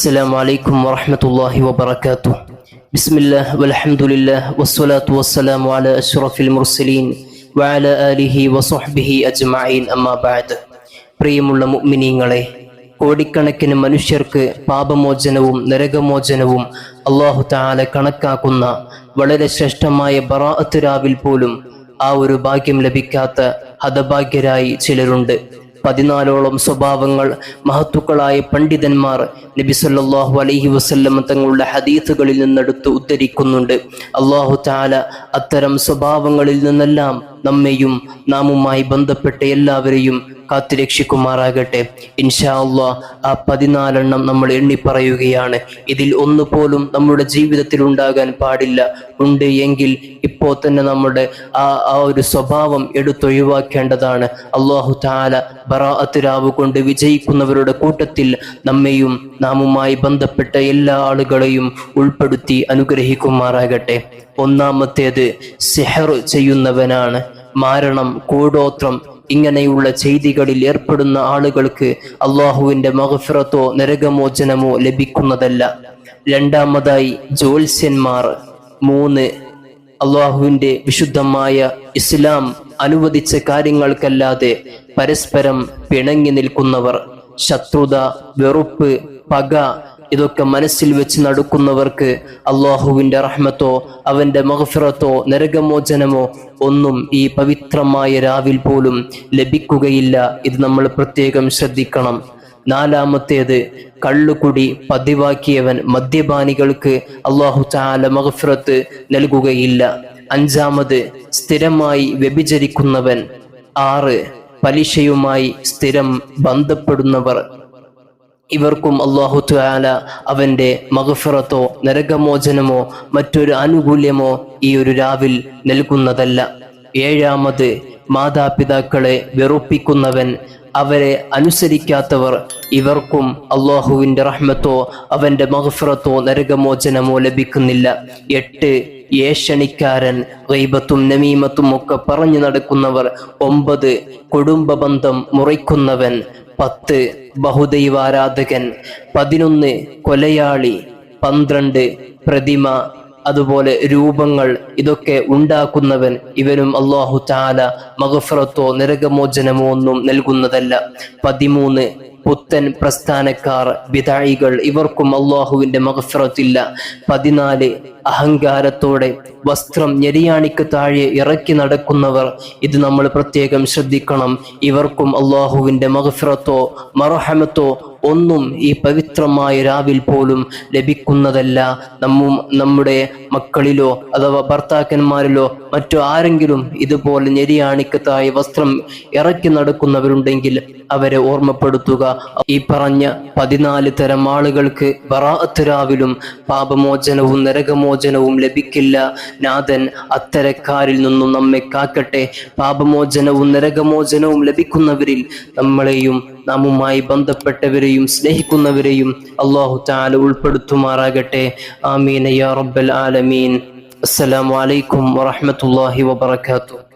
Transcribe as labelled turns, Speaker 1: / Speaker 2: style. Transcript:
Speaker 1: السلام عليكم ورحمة الله وبركاته بسم الله والحمد لله والصلاة والسلام على أشرف المرسلين وعلى آله وصحبه أجمعين أما بعد പ്രിയമുള്ള മുഅ്മിനീങ്ങളെ കോടിക്കണക്കിന് മനുഷ്യർക്ക് പാപമോചനവും നരകമോചനവും അള്ളാഹു താല കണക്കാക്കുന്ന വളരെ ശ്രേഷ്ഠമായ ബറാഅത്ത് രാവിൽ പോലും ആ ഒരു ഭാഗ്യം ലഭിക്കാത്ത ഹതഭാഗ്യരായി ചിലരുണ്ട് പതിനാലോളം സ്വഭാവങ്ങൾ മഹത്തുക്കളായ പണ്ഡിതന്മാർ നബി സല്ലല്ലാഹു അലൈഹി വസ്ല്ലം തങ്ങളുടെ ഹദീസുകളിൽ നിന്നെടുത്ത് ഉദ്ധരിക്കുന്നുണ്ട്. അള്ളാഹു താല അത്തരം സ്വഭാവങ്ങളിൽ നിന്നെല്ലാം നമ്മെയും നാമുമായി ബന്ധപ്പെട്ട എല്ലാവരെയും കാത്തുരക്ഷിക്കുമാറാകട്ടെ. ഇൻഷാ അള്ളാ ആ പതിനാലെണ്ണം നമ്മൾ എണ്ണി പറയുകയാണ്. ഇതിൽ ഒന്ന് പോലും നമ്മുടെ ജീവിതത്തിൽ ഉണ്ടാകാൻ പാടില്ല. ഉണ്ട് എങ്കിൽ ഇപ്പോ തന്നെ നമ്മുടെ ആ ആ ഒരു സ്വഭാവം എടുത്തൊഴിവാക്കേണ്ടതാണ്. അള്ളാഹു താല ബറാഅത്തിരാവ് കൊണ്ട് വിജയിക്കുന്നവരുടെ കൂട്ടത്തിൽ നമ്മയും നാമുമായി ബന്ധപ്പെട്ട എല്ലാ ആളുകളെയും ഉൾപ്പെടുത്തി അനുഗ്രഹിക്കുമാറാകട്ടെ. ഒന്നാമത്തേത് സെഹർ ചെയ്യുന്നവനാണ്. മാരണം കൂടോത്രം ഇങ്ങനെയുള്ള ചെയ്തികളിൽ ഏർപ്പെടുന്ന ആളുകൾക്ക് അള്ളാഹുവിന്റെ മഹഫിറത്തോ നരകമോചനമോ ലഭിക്കുന്നതല്ല. രണ്ടാമതായി ജോത്സ്യന്മാർ മൂന്ന് അള്ളാഹുവിന്റെ വിശുദ്ധമായ ഇസ്ലാം അനുവദിച്ച കാര്യങ്ങൾക്കല്ലാതെ പരസ്പരം പിണങ്ങി നിൽക്കുന്നവർ. ശത്രുത വെറുപ്പ് പക ഇതൊക്കെ മനസ്സിൽ വെച്ച് നടക്കുന്നവർക്ക് അള്ളാഹുവിന്റെ റഹ്മത്തോ അവന്റെ മഹഫിറത്തോ നരകമോചനമോ ഒന്നും ഈ പവിത്രമായ രാവിൽ പോലും ലഭിക്കുകയില്ല. ഇത് നമ്മൾ പ്രത്യേകം ശ്രദ്ധിക്കണം. നാലാമത്തേത് കള്ളുകുടി പതിവാക്കിയവൻ മദ്യപാനികൾക്ക് അള്ളാഹു ചാല മഹഫിറത്ത് നൽകുകയില്ല. അഞ്ചാമത് സ്ഥിരമായി വ്യഭിചരിക്കുന്നവൻ. ആറ് പലിശയുമായി സ്ഥിരം ബന്ധപ്പെടുന്നവർ. ഇവർക്കും അള്ളാഹു താല അവന്റെ മകഫിറത്തോ നരകമോചനമോ മറ്റൊരു ആനുകൂല്യമോ ഈ ഒരു രാവിൽ നൽകുന്നതല്ല. ഏഴാമത് മാതാപിതാക്കളെ വെറുപ്പിക്കുന്നവൻ അവരെ അനുസരിക്കാത്തവർ ഇവർക്കും അള്ളാഹുവിന്റെ റഹ്മത്തോ അവന്റെ മഹഫിറത്തോ നരകമോചനമോ ലഭിക്കുന്നില്ല. എട്ട് ഏഷണിക്കാരൻ റൈബത്തും നമീമത്തും ഒക്കെ പറഞ്ഞു നടക്കുന്നവർ. ഒമ്പത് കുടുംബ ബന്ധം മുറിക്കുന്നവൻ പത്ത് ബഹുദൈവാരാധകൻ പതിനൊന്ന് കൊലയാളി പന്ത്രണ്ട് പ്രതിമ അതുപോലെ രൂപങ്ങൾ ഇതൊക്കെ ഉണ്ടാക്കുന്നവൻ ഇവനും അള്ളാഹു താല മകഫറത്തോ നരകമോചനമോ ഒന്നും നൽകുന്നതല്ല. പതിമൂന്ന് പുത്തൻ പ്രസ്ഥാനക്കാർ വിതായികൾ ഇവർക്കും അള്ളാഹുവിന്റെ മകഫറത്തില്ല പതിനാല് അഹങ്കാരത്തോടെ വസ്ത്രം ഞെരിയാണിക്ക് താഴെ ഇറക്കി നടക്കുന്നവർ ഇത് നമ്മൾ പ്രത്യേകം ശ്രദ്ധിക്കണം. ഇവർക്കും അള്ളാഹുവിന്റെ മഹഫിറത്തോ മറഹമത്തോ ഒന്നും ഈ പവിത്രമായ രാവിൽ പോലും ലഭിക്കുന്നതല്ല. നമ്മും നമ്മുടെ മക്കളിലോ അഥവാ ഭർത്താക്കന്മാരിലോ മറ്റു ആരെങ്കിലും ഇതുപോലെ ഞെരിയാണിക്കത്തായ വസ്ത്രം ഇറക്കി നടക്കുന്നവരുണ്ടെങ്കിൽ അവരെ ഓർമ്മപ്പെടുത്തുക. ഈ പറഞ്ഞ പതിനാല് തരം ആളുകൾക്ക് ബറാഅത്ത് രാവിലും പാപമോചനവും നരകമോചനവും ലഭിക്കില്ല. നാഥൻ അത്തരക്കാരിൽ നിന്നും നമ്മെ കാക്കട്ടെ. പാപമോചനവും നരകമോചനവും ലഭിക്കുന്നവരിൽ നമ്മളെയും നാമുമായി ബന്ധപ്പെട്ടവരെയും സ്നേഹിക്കുന്നവരെയും അള്ളാഹു താല ഉൾപ്പെടുത്തുമാറാകട്ടെ. ആമീൻ. യാ റബ്ബൽ ആലമീൻ. അസ്സലാമു അലൈക്കും വറഹ്മത്തുള്ളാഹി വബറകാതുഹു.